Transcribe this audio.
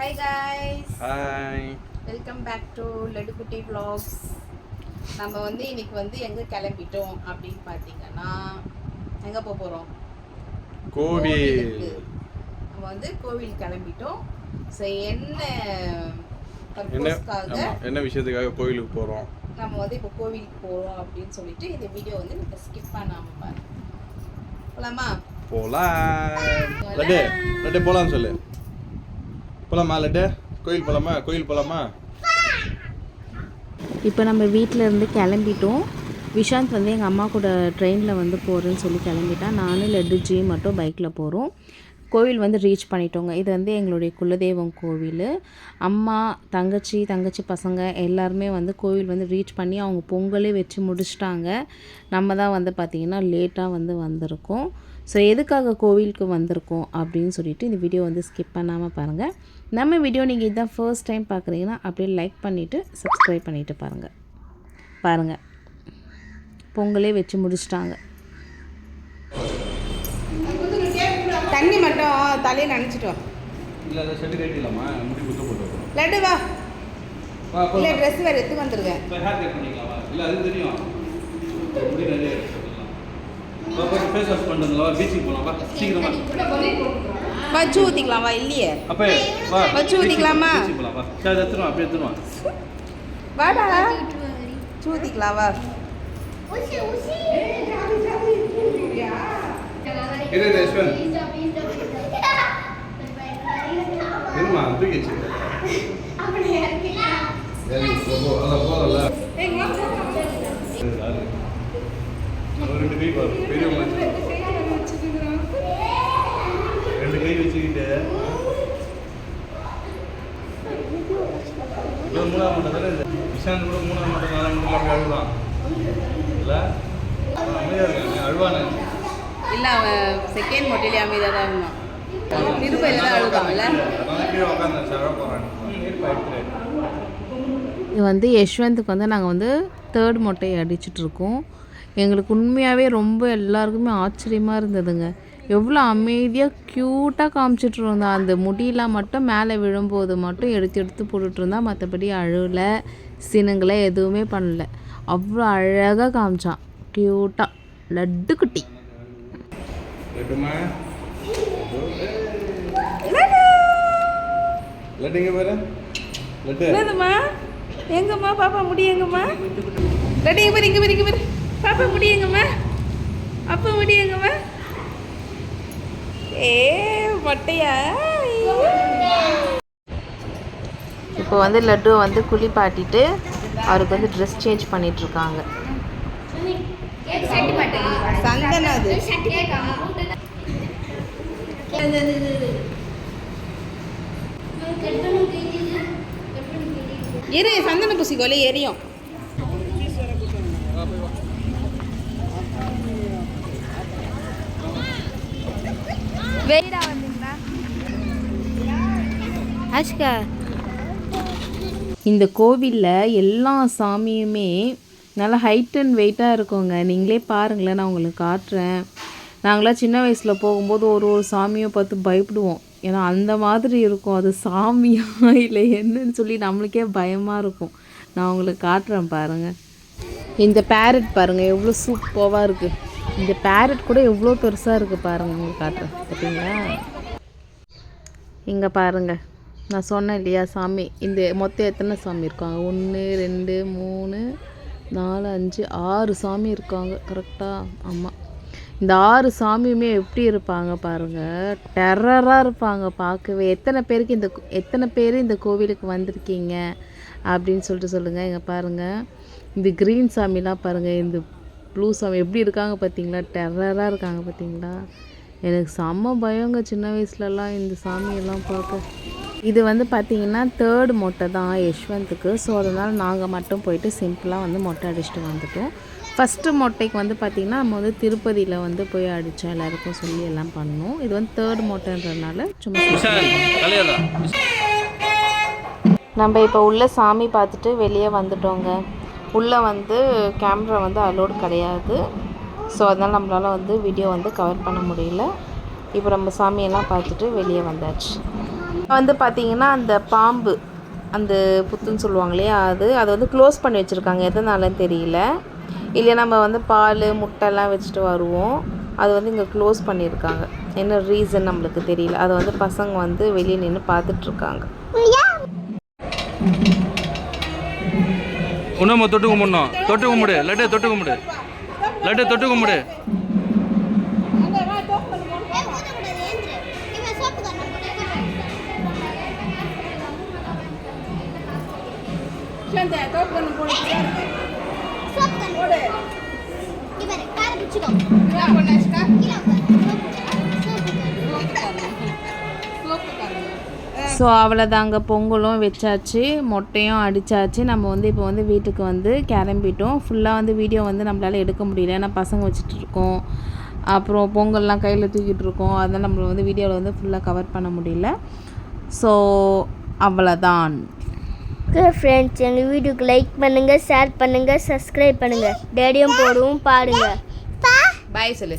Hi guys hi welcome back to லடுக்குட்டி vlogs. நம்ம வந்து இன்னைக்கு வந்து எங்கே கிளம்பிட்டோம் அப்படின்னு பார்த்தீங்கன்னா எங்கே போக போகிறோம் கோவில். நம்ம வந்து கோவில் கிளம்பிட்டோம். ஸோ என்ன என்ன விஷயத்துக்காக கோவிலுக்கு போகிறோம் நம்ம வந்து இப்போ கோவிலுக்கு போகிறோம் அப்படின்னு சொல்லிட்டு இந்த வீடியோ வந்து நம்ம ஸ்கிப் பண்ணாமல் பாருங்க போலாமா? போலாம். லட்டு லட்டு போகலான்னு சொல்லு. போலாமா லட்டு கோயில் போகலாமா கோயில் போகலாமா இப்போ நம்ம வீட்டில் இருந்து கிளம்பிட்டோம். விஷாந்த் வந்து எங்கள் அம்மா கூட ட்ரெயினில் வந்து போகிறேன்னு சொல்லி கிளம்பிட்டான் நானும் லட்டு ஜி மட்டும் பைக்கில் போகிறோம் கோவில் வந்து ரீச் பண்ணிட்டோங்க. இது வந்து எங்களுடைய குலதெய்வம் கோவில். அம்மா தங்கச்சி தங்கச்சி பசங்க எல்லாருமே வந்து கோவில் வந்து ரீச் பண்ணி அவங்க பொங்கலே வச்சு முடிச்சிட்டாங்க. நம்ம தான் வந்து பார்த்திங்கன்னா லேட்டாக வந்து வந்திருக்கோம். ஸோ எதுக்காக கோவிலுக்கு வந்திருக்கோம் அப்படின்னு சொல்லிட்டு இந்த வீடியோ வந்து ஸ்கிப் பண்ணாமல் பாருங்கள் நம்ம வீடியோ நீங்கள் இதான் ஃபர்ஸ்ட் டைம் பார்க்குறீங்கன்னா அப்படியே லைக் பண்ணிவிட்டு சப்ஸ்கிரைப் பண்ணிவிட்டு பாருங்கள் பாருங்கள் பொங்கலே வச்சு முடிச்சிட்டாங்க. தண்ணி மட்டும் தலையை நினச்சிட்டு வா. இல்லை அதை செட்டு கட்டிடலாமா முடி குத்த போட்டு லட்டு வா. வா இல்லை ட்ரெஸ் வேறு எடுத்து வந்துருக்கேன் ஹேர் கட் பண்ணிக்கலாமா இல்லை அது தெரியும் முடி நிறைய ஃபேஸ் வாஷ் பண்ணுறதுல பீச்சுக்கு போகலாம் வா சீக்கிரமா. வச்சு ஊற்றிக்கலாம் வா இல்லையே? அப்போ வா வச்சு ஊத்திக்கலாமா? பீச்சுக்கு போகலாம் வா. சரி எடுத்துருவா அப்படியே எடுத்துருவா வாடா. ஊற்றிக்கலாம் வா இது யஷ்வந்த்? இருமா தூக்கி வச்சு போதல்ல பாரு பெரியவங்க ரெண்டு கை வச்சுக்கிட்டு. மூணாவது மட்டும் தானே விஷாந்த் கூட மூணாவது மட்டும் நாலாம் மட்டும் அப்படி அழுவான். இல்லை? அமைதியாக இருக்காங்க அழுவானு. இல்லை அவன் செகண்ட் மொட்டையிலே அமைதியாக தான் இருந்தான் திருப்பதியில் தான் அழுதான்ல அதான் கீழே உட்காந்து சார போகிறான் இது வந்து யஷ்வந்த்துக்கு வந்து நாங்கள் வந்து தேர்ட் மொட்டையை அடிச்சிட்டு இருக்கோம். எங்களுக்கு உண்மையாகவே ரொம்ப எல்லாருக்குமே ஆச்சரியமாக இருந்ததுங்க. எவ்வளோ அமைதியாக க்யூட்டாக காமிச்சிட்டு இருந்தான் அந்த முடியெல்லாம் மட்டும் மேலே விழும்போது மட்டும் எடுத்து எடுத்து போட்டுட்டு இருந்தா. மற்றபடி அழுவலை சினுங்களை எதுவுமே பண்ணல. அவ்வளோ அழகாக காமிச்சான் க்யூட்டாக லட்டு குட்டி. எங்கம்மா? பாப்பா முடி எங்கம்மா? லட்டு இங்கே பாரு இங்கே பாரு இங்கே பாரு. பாப்பா முடி எங்கம்மா அப்பா முடி எங்கம்மா ஏ மொட்டையா? இப்போ வந்து லட்டுவை வந்து குளிப்பாட்டிட்டு அவருக்கு வந்து ட்ரெஸ் சேஞ்ச் பண்ணிட்டு இருக்காங்க சந்தனம் அது. இரு சந்தன பூசிக்கோல எரியும். ஆஷ்கா இந்த கோவிலில் எல்லா சாமியுமே நல்லா ஹைட் அண்ட் வெயிட்டாக இருக்குங்க. நீங்களே பாருங்களேன் நான் உங்களுக்கு காட்டுறேன். நாங்களாம் சின்ன வயசில் போகும்போது ஒரு ஒரு சாமியை பார்த்து பயப்படுவோம். ஏன்னா அந்த மாதிரி இருக்கும். அது சாமியா இல்லை என்னன்னு சொல்லி நம்மளுக்கே பயமாக இருக்கும். நான் உங்களுக்கு காட்டுறேன் பாருங்கள் இந்த பேரட் பாருங்கள் எவ்வளோ சூப்பராக இருக்குது இந்த பேரட் கூட எவ்வளோ பெருசாக இருக்குது பாருங்கள் உங்களுக்கு காட்டுறேன். பார்த்தீங்களா இங்கே பாருங்கள் நான் சொன்னேன் இல்லையா சாமி? இந்த மொத்தம் எத்தனை சாமி இருக்காங்க? ஒன்று ரெண்டு மூணு நாலு அஞ்சு ஆறு சாமி இருக்காங்க. கரெக்டாக ஆமாம் இந்த ஆறு சாமியுமே எப்படி இருப்பாங்க பாருங்கள் டெரராக இருப்பாங்க பார்க்கவே. எத்தனை பேருக்கு இந்த எத்தனை பேர் இந்த கோவிலுக்கு வந்திருக்கீங்க? அப்படின்னு சொல்லிட்டு சொல்லுங்கள் இங்கே பாருங்கள் இந்த க்ரீன் சாமிலாம் பாருங்கள் இந்த ப்ளூ சாமி எப்படி இருக்காங்க பார்த்தீங்களா? டெரராக இருக்காங்க பார்த்தீங்களா? எனக்கு செம்ம பயங்க சின்ன வயசுலலாம் இந்த சாமியெல்லாம் பார்க்க. இது வந்து பார்த்திங்கன்னா தேர்ட் மொட்டை தான் யஷ்வந்த்துக்கு ஸோ அதனால் நாங்கள் மட்டும் போயிட்டு சிம்பிளாக வந்து மொட்டை அடிச்சுட்டு வந்துட்டோம். ஃபஸ்ட்டு மொட்டைக்கு வந்து பார்த்திங்கன்னா நம்ம வந்து திருப்பதியில் வந்து போய் அடித்தோம் எல்லாருக்கும் சொல்லி எல்லாம் பண்ணோம் இது வந்து தேர்ட் மொட்டைன்றதுனால சும்மா நம்ம இப்போ உள்ள சாமி பார்த்துட்டு வெளியே வந்துட்டோங்க. உள்ளே வந்து கேமரா வந்து அலோடு கிடையாது. ஸோ அதனால் நம்மளால் வந்து வீடியோ வந்து கவர் பண்ண முடியல. இப்போ நம்ம சாமியெல்லாம் பார்த்துட்டு வெளியே வந்தாச்சு. வந்து பார்த்தீங்கன்னா அந்த பாம்பு அந்த புத்துன்னு சொல்லுவாங்க இல்லையா அது அதை வந்து க்ளோஸ் பண்ணி வச்சுருக்காங்க. எதனாலன்னு தெரியல. இல்லை நம்ம வந்து பால் முட்டைலாம் வச்சுட்டு வருவோம். அது வந்து இங்கே க்ளோஸ் பண்ணியிருக்காங்க. என்ன ரீசன் நம்மளுக்கு தெரியல. அதை வந்து பசங்க வந்து வெளியே நின்று பார்த்துட்ருக்காங்க. உணவு தொட்டு கும்பிடணும். தொட்டு கும்பிடு. லட்டு தொட்டு கும்பிடு. லட்டு தொட்டு கும்பிடு. ஸோ அவ்வளோதாங்க பொங்கலும் வச்சாச்சு மொட்டையும் அடித்தாச்சு நம்ம வந்து இப்போ வந்து வீட்டுக்கு வந்து கிளம்பிட்டோம். ஃபுல்லாக வந்து வீடியோ வந்து நம்மளால் எடுக்க முடியல. ஏன்னா பசங்க வச்சுட்டு இருக்கோம். அப்புறம் பொங்கல்லாம் கையில் தூக்கிட்டு இருக்கோம். அதனால் நம்மள வந்து வீடியோவில் வந்து ஃபுல்லாக கவர் பண்ண முடியல. ஸோ அவ்வளோதான் ஓகே ஃப்ரெண்ட்ஸ் எங்கள் வீடியோக்கு லைக் பண்ணுங்கள் ஷேர் பண்ணுங்கள் சப்ஸ்கிரைப் பண்ணுங்கள் டேடியும் போடுவோம் பாருங்கள் பாய் சொல்லு.